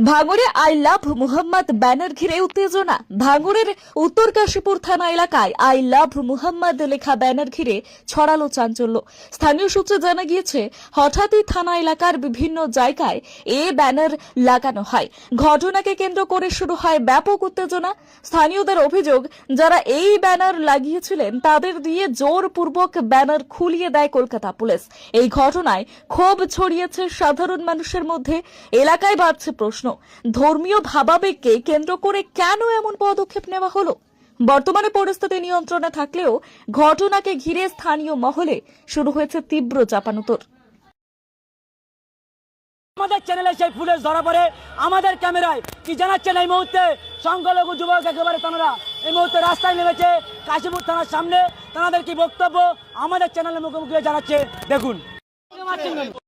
ভাঙড়ে I love Muhammad banner ঘিরে উত্তেজনা। ভাঙড়ের উত্তর কাশীপুর থানা এলাকায় আই লাভ মুহাম্মদ লেখা ব্যানার ঘিরে ছড়ালো চাঞ্চল্য। স্থানীয় সূত্রে জানা গিয়েছে, হঠাৎই থানা এলাকার বিভিন্ন জায়গায় এ ব্যানার লাগানো হয়। ঘটনাকে কেন্দ্র করে শুরু হয় ব্যাপক উত্তেজনা। স্থানীয়দের অভিযোগ, যারা এই ব্যানার লাগিয়েছিলেন তাদের দিয়ে জোরপূর্বক ব্যানার খুলিয়ে দেয় কলকাতা পুলিশ। এই ঘটনায় ক্ষোভ ছড়িয়েছে সাধারণ মানুষের মধ্যে। এলাকায় বাড়ছে প্রশ্ন। ধর্মীয় ভাবাবেগকে কেন্দ্র করে কেন এমন পদক্ষেপ নেওয়া হলো? বর্তমানে পরিস্থিতি নিয়ন্ত্রণে থাকলেও ঘটনাকে ঘিরে স্থানীয় মহলে শুরু হয়েছে তীব্র চাপানুতর। আমাদের চ্যানেলে সেই ফুটেজ ধরা পড়ে, আমাদের ক্যামেরায় কি জানাচ্ছেন এই মুহূর্তে? সংখ্যালঘু যুবক একেবারে তারা এই মুহূর্তে রাস্তায় নেমেছে, কাশীপুর থানার সামনে। তাদের কি বক্তব্য? আমাদের চ্যানেলের মুখোমুখি জানাচ্ছে। দেখুন।